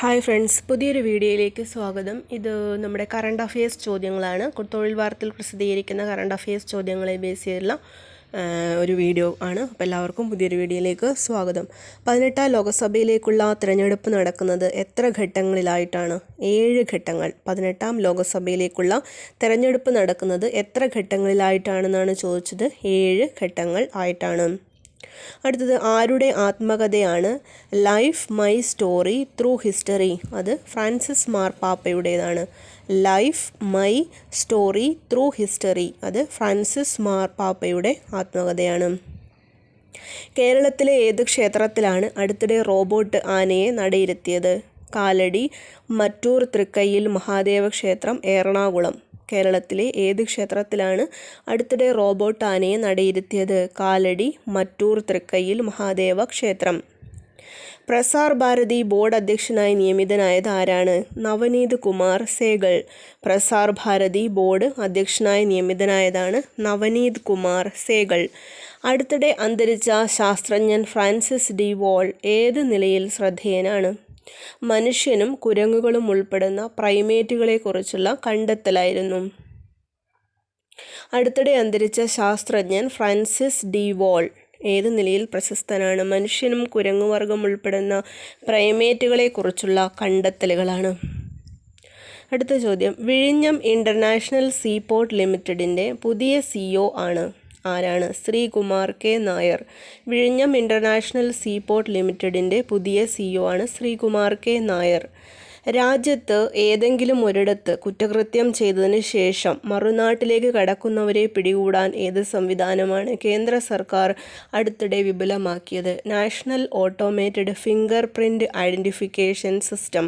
Hi friends പുതിയൊരു വീഡിയോയിലേക്ക് സ്വാഗതം. ഇത് നമ്മുടെ കറണ്ട് അഫയേഴ്സ് ചോദ്യങ്ങളാണ്. തൊഴിൽ വാർത്തയിൽ പ്രസിദ്ധീകരിക്കുന്ന കറണ്ട് അഫയേഴ്സ് ചോദ്യങ്ങളെ ബേസ് ചെയ്തുള്ള ഒരു വീഡിയോ ആണ്. അപ്പോൾ എല്ലാവർക്കും പുതിയൊരു വീഡിയോയിലേക്ക് സ്വാഗതം. പതിനെട്ടാം ലോകസഭയിലേക്കുള്ള തിരഞ്ഞെടുപ്പ് നടക്കുന്നത് എത്ര ഘട്ടങ്ങളിലായിട്ടാണ്? ഏഴ് ഘട്ടങ്ങൾ. പതിനെട്ടാം ലോകസഭയിലേക്കുള്ള തിരഞ്ഞെടുപ്പ് നടക്കുന്നത് എത്ര ഘട്ടങ്ങളിലായിട്ടാണെന്നാണ് ചോദിച്ചത്. ഏഴ് ഘട്ടങ്ങൾ ആയിട്ടാണ്. അടുത്തത് ആരുടെ ആത്മകഥയാണ്? Life my story through history അത് Francis മാർപ്പാപ്പയുടേതാണ് life my story through history അത് ഫ്രാൻസിസ് മാർപ്പാപ്പയുടെ ആത്മകഥയാണ്. കേരളത്തിലെ ഏത് ക്ഷേത്രത്തിലാണ് അടുത്തിടെ റോബോട്ട് ആനയെ നടയിരുത്തിയത് കാലടി മറ്റൂർ തൃക്കയ്യിൽ മഹാദേവ ക്ഷേത്രം എറണാകുളം. കേരളത്തിലെ ഏത് ക്ഷേത്രത്തിലാണ് അടുത്തിടെ റോബോട്ട് ആനയെ നടയിരുത്തിയത്? കാലടി മറ്റൂർ തൃക്കയിൽ മഹാദേവ ക്ഷേത്രം. പ്രസാർ ഭാരതി ബോർഡ് അധ്യക്ഷനായി നിയമിതനായത് ആരാണ്? നവനീത് കുമാർ സേഗൾ. പ്രസാർ ഭാരതി ബോർഡ് അധ്യക്ഷനായി നിയമിതനായതാണ് നവനീത് കുമാർ സേഗൾ. അടുത്തിടെ അന്തരിച്ച ശാസ്ത്രജ്ഞൻ ഫ്രാൻസിസ് ഡി വോൾ ഏത് നിലയിൽ ശ്രദ്ധേയനാണ്? മനുഷ്യനും കുരങ്ങുകളും ഉൾപ്പെടുന്ന പ്രൈമേറ്റുകളെക്കുറിച്ചുള്ള കണ്ടെത്തലായിരുന്നു. അടുത്തിടെ അന്തരിച്ച ശാസ്ത്രജ്ഞൻ ഫ്രാൻസിസ് ഡി വോൾ ഏത് നിലയിൽ പ്രശസ്തനാണ്? മനുഷ്യനും കുരങ്ങുവർഗം ഉൾപ്പെടുന്ന പ്രൈമേറ്റുകളെക്കുറിച്ചുള്ള കണ്ടെത്തലുകളാണ്. അടുത്ത ചോദ്യം. വിഴിഞ്ഞം ഇന്റർനാഷണൽ സീപോർട്ട് ലിമിറ്റഡിന്റെ പുതിയ സിഇഒ ആണ്. ആരാണ്? ശ്രീകുമാർ കെ. നായർ. വിഴിഞ്ഞം ഇന്റർനാഷണൽ സീപോർട്ട് ലിമിറ്റഡിന്റെ പുതിയ സിഇഒ ആണ് ശ്രീകുമാർ കെ. നായർ. രാജ്യത്ത് ഏതെങ്കിലും ഒരിടത്ത് കുറ്റകൃത്യം ചെയ്തതിന് ശേഷം മറുനാട്ടിലേക്ക് കടക്കുന്നവരെ പിടികൂടാൻ ഏത് സംവിധാനമാണ് കേന്ദ്ര സർക്കാർ അടുത്തിടെ വിപുലമാക്കിയത്? National automated finger print identification system.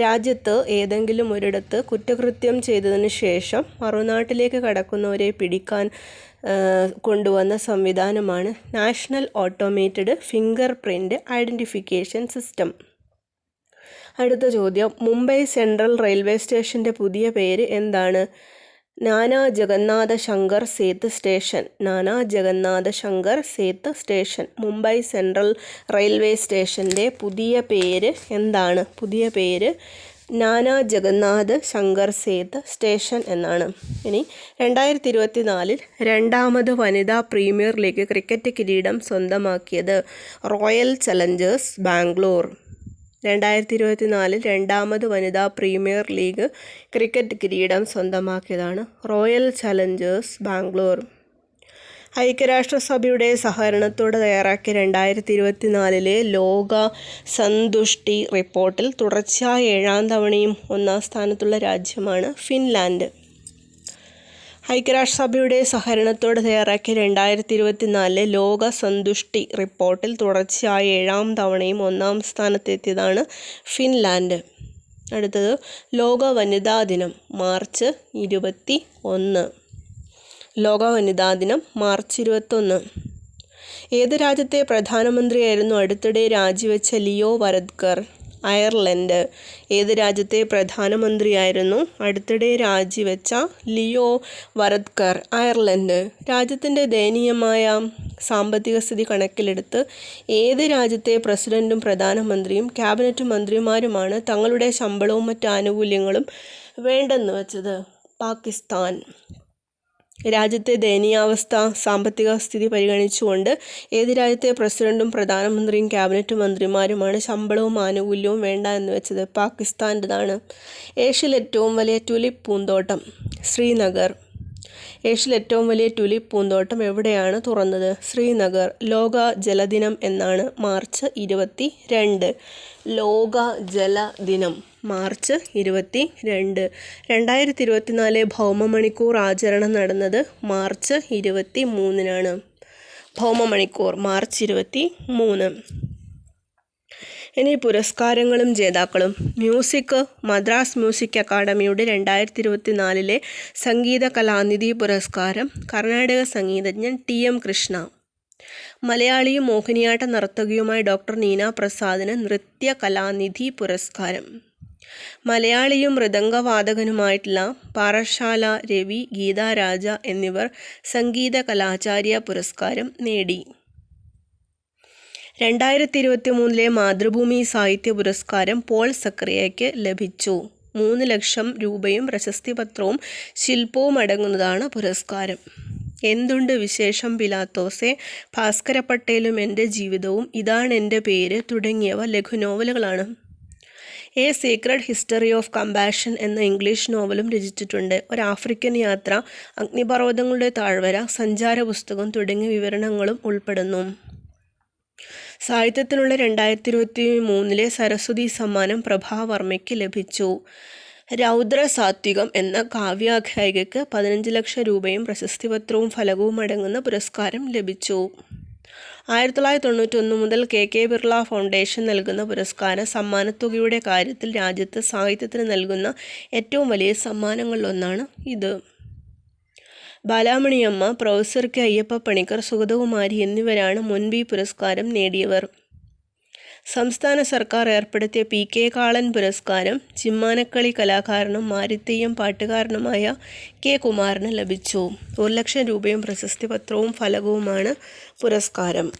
രാജ്യത്ത് ഏതെങ്കിലും ഒരിടത്ത് കുറ്റകൃത്യം ചെയ്തതിന് ശേഷം മറുനാട്ടിലേക്ക് കടക്കുന്നവരെ പിടിക്കാൻ കൊണ്ടുവന്ന സംവിധാനമാണ് national automated finger print identification system. അടുത്ത ചോദ്യം മുംബൈ സെൻട്രൽ റെയിൽവേ സ്റ്റേഷന്റെ പുതിയ പേര് എന്താണ്? Nana Jagannatha Shankar Seth station. Nana Jagannatha Shankar Seth station. Mumbai central railway സ്റ്റേഷന്റെ പുതിയ പേര് എന്താണ്? പുതിയ പേര് നാനാ ജഗന്നാഥ് ശങ്കർ സേത്ത് സ്റ്റേഷൻ എന്നാണ്. ഇനി രണ്ടായിരത്തി ഇരുപത്തി നാലിൽ രണ്ടാമത് വനിതാ പ്രീമിയർ ലീഗ് ക്രിക്കറ്റ് കിരീടം സ്വന്തമാക്കിയത് റോയൽ ചലഞ്ചേഴ്സ് ബാംഗ്ലൂർ. രണ്ടായിരത്തി ഇരുപത്തി നാലിൽ രണ്ടാമത് വനിതാ പ്രീമിയർ ലീഗ് ക്രിക്കറ്റ് കിരീടം സ്വന്തമാക്കിയതാണ് റോയൽ ചലഞ്ചേഴ്സ് ബാംഗ്ലൂർ. ഐക്യരാഷ്ട്രസഭയുടെ സഹകരണത്തോടെ തയ്യാറാക്കിയ രണ്ടായിരത്തി ഇരുപത്തിനാലിലെ ലോക സന്തുഷ്ടി റിപ്പോർട്ടിൽ തുടർച്ചയായ ഏഴാം തവണയും ഒന്നാം സ്ഥാനത്തുള്ള രാജ്യമാണ് ഫിൻലാൻഡ്. ഐക്യരാഷ്ട്രസഭയുടെ സഹകരണത്തോടെ തയ്യാറാക്കിയ രണ്ടായിരത്തി ഇരുപത്തിനാലിലെ ലോക സന്തുഷ്ടി റിപ്പോർട്ടിൽ തുടർച്ചയായ ഏഴാം തവണയും ഒന്നാം സ്ഥാനത്തെത്തിയതാണ് ഫിൻലാൻഡ്. അടുത്തത് ലോക വനിതാ ദിനം മാർച്ച് ഇരുപത്തി ഒന്ന് ലോക വനിതാ ദിനം മാർച്ച് ഇരുപത്തൊന്ന്. ഏത് രാജ്യത്തെ പ്രധാനമന്ത്രിയായിരുന്നു അടുത്തിടെ രാജിവെച്ച ലിയോ വരദ്കർ അയർലൻഡ്. ഏത് രാജ്യത്തെ പ്രധാനമന്ത്രിയായിരുന്നു? അടുത്തിടെ രാജിവെച്ച ലിയോ വരദ്കർ അയർലൻഡ്. രാജ്യത്തിന്റെ ദയനീയമായ സാമ്പത്തിക സ്ഥിതി കണക്കിലെടുത്ത് ഏത് രാജ്യത്തെ പ്രസിഡന്റും പ്രധാനമന്ത്രിയും ക്യാബിനറ്റ് മന്ത്രിമാരുമാണ് തങ്ങളുടെ ശമ്പളവും മറ്റ് ആനുകൂല്യങ്ങളും വേണ്ടെന്ന് വെച്ചത്? പാകിസ്ഥാൻ. രാജ്യത്തെ ദയനീയാവസ്ഥ സാമ്പത്തിക സ്ഥിതി പരിഗണിച്ചുകൊണ്ട് ഏത് രാജ്യത്തെ പ്രസിഡന്റും പ്രധാനമന്ത്രിയും ക്യാബിനറ്റ് മന്ത്രിമാരുമാണ് ശമ്പളവും ആനുകൂല്യവും വേണ്ട എന്ന് വെച്ചത്? പാകിസ്ഥാന്റെതാണ്. ഏഷ്യയിലെ ഏറ്റവും വലിയ ട്യൂലിപ്പ് പൂന്തോട്ടം ശ്രീനഗർ. ഏഷ്യയിൽ ഏറ്റവും വലിയ ടുലിപ്പ് പൂന്തോട്ടം എവിടെയാണ് തുറന്നത്? ശ്രീനഗർ ലോക ജലദിനം എന്നാണ് മാർച്ച് ഇരുപത്തി രണ്ട് ലോക ജലദിനം മാർച്ച് ഇരുപത്തി രണ്ട് രണ്ടായിരത്തി ഇരുപത്തിനാല് ഭൗമമണിക്കൂർ ആചരണം നടന്നത് മാർച്ച് ഇരുപത്തി മൂന്നിനാണ് ഭൗമമണിക്കൂർ മാർച്ച് ഇരുപത്തി മൂന്ന് ഇനി പുരസ്കാരങ്ങളും ജേതാക്കളും മ്യൂസിക് മദ്രാസ് മ്യൂസിക് അക്കാദമിയുടെ രണ്ടായിരത്തി ഇരുപത്തി നാലിലെ സംഗീത കലാനിധി പുരസ്കാരം കർണാടക സംഗീതജ്ഞൻ ടി എം കൃഷ്ണ. മലയാളിയും മോഹിനിയാട്ട നർത്തകിയുമായ ഡോക്ടർ നീന പ്രസാദിന് നൃത്യ കലാനിധി പുരസ്കാരം. മലയാളിയും മൃദംഗവാദകനുമായിട്ടുള്ള പാറശാല രവി ഗീതാരാജ എന്നിവർ സംഗീത കലാചാര്യ പുരസ്കാരം നേടി. രണ്ടായിരത്തി ഇരുപത്തി മൂന്നിലെ മാതൃഭൂമി സാഹിത്യ പുരസ്കാരം പോൾ സക്രിയയ്ക്ക് ലഭിച്ചു. മൂന്ന് ലക്ഷം രൂപയും പ്രശസ്തി പത്രവും ശില്പവും അടങ്ങുന്നതാണ് പുരസ്കാരം. എന്തുണ്ട് വിശേഷം പിലാത്തോസെ? ഭാസ്കര പട്ടേലും എന്റെ ജീവിതവും ഇതാണ് എന്റെ പേര് തുടങ്ങിയവ ലഘുനോവലുകളാണ് a secret history of compassion എന്ന ഇംഗ്ലീഷ് നോവലും രചിച്ചിട്ടുണ്ട്. ഒരു ആഫ്രിക്കൻ യാത്ര അഗ്നിപർവതങ്ങളുടെ താഴ്വര സഞ്ചാര പുസ്തകം തുടങ്ങിയ വിവരണങ്ങളും ഉൾപ്പെടുന്നു. സാഹിത്യത്തിനുള്ള രണ്ടായിരത്തി ഇരുപത്തി മൂന്നിലെ സരസ്വതി സമ്മാനം പ്രഭാവർമ്മയ്ക്ക് ലഭിച്ചു. രൗദ്ര സാത്വികം എന്ന കാവ്യാഖ്യായികയ്ക്ക് പതിനഞ്ച് ലക്ഷം രൂപയും പ്രശസ്തിപത്രവും ഫലകവും അടങ്ങുന്ന പുരസ്കാരം ലഭിച്ചു. ആയിരത്തി തൊള്ളായിരത്തി തൊണ്ണൂറ്റൊന്ന് മുതൽ കെ കെ ബിർള ഫൗണ്ടേഷൻ നൽകുന്ന പുരസ്കാര സമ്മാനത്തുകയുടെ കാര്യത്തിൽ രാജ്യത്ത് സാഹിത്യത്തിന് നൽകുന്ന ഏറ്റവും വലിയ സമ്മാനങ്ങളിലൊന്നാണ് ഇത്. ബാലാമണിയമ്മ പ്രൊഫസർ കെ അയ്യപ്പ പണിക്കർ സുഗതകുമാരി എന്നിവരാണ് മുൻപ് പുരസ്കാരം നേടിയവർ. സംസ്ഥാന സർക്കാർ ഏർപ്പെടുത്തിയ പി കെ കാളൻ പുരസ്കാരം ചിമ്മാനക്കളി കലാകാരനും മാരിത്തെയ്യം പാട്ടുകാരനുമായ കെ കുമാറിന് ലഭിച്ചു. ഒരു ലക്ഷം രൂപയും പ്രശസ്തി പത്രവും ഫലകവുമാണ് പുരസ്കാരം.